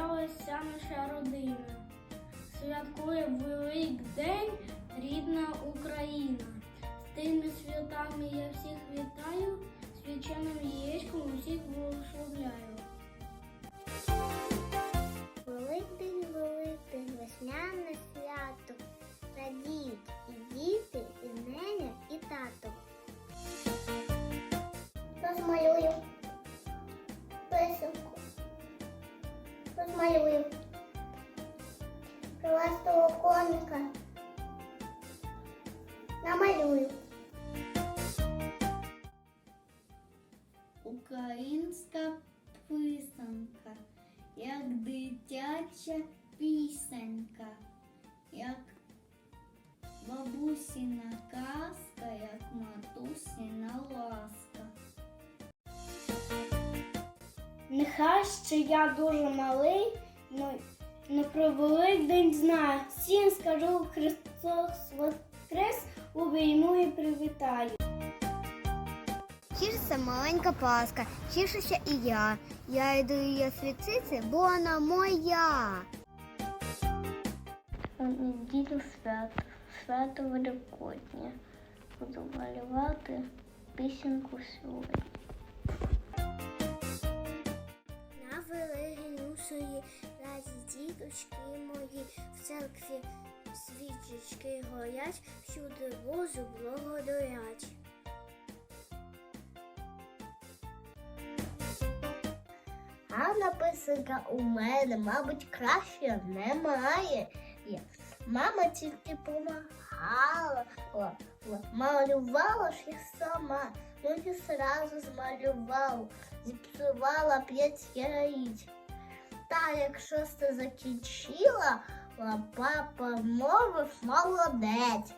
наша родина. Святкує Великдень рідна Україна. З тими святами я всіх вітаю, свяченим яєчком усіх благословляю. Розмалюю. Криластого коника. Намалюю. Українська писанка, як дитяча пісенька, як бабусіна казка, Нехай ще я дуже малий, но, но про Великдень знаю. Всім скажу Христос Воскрес, обійму і привітаю. Тішиться маленька паска, тішуся і я. Я йду її світити, бо вона моя. Неділю свято, свято Великодня. Буду малювати пісеньку сьогодні. Діточки мої в церкві свічечки горять, всюди Божу благодарять. Гарна писанка у мене, мабуть, краще немає. Мама тільки помагала, малювала ж я сама, ну і сразу змалювала, зіпсувала п'ять яєць. Та якщо шосте закінчила, папа мовив молодець.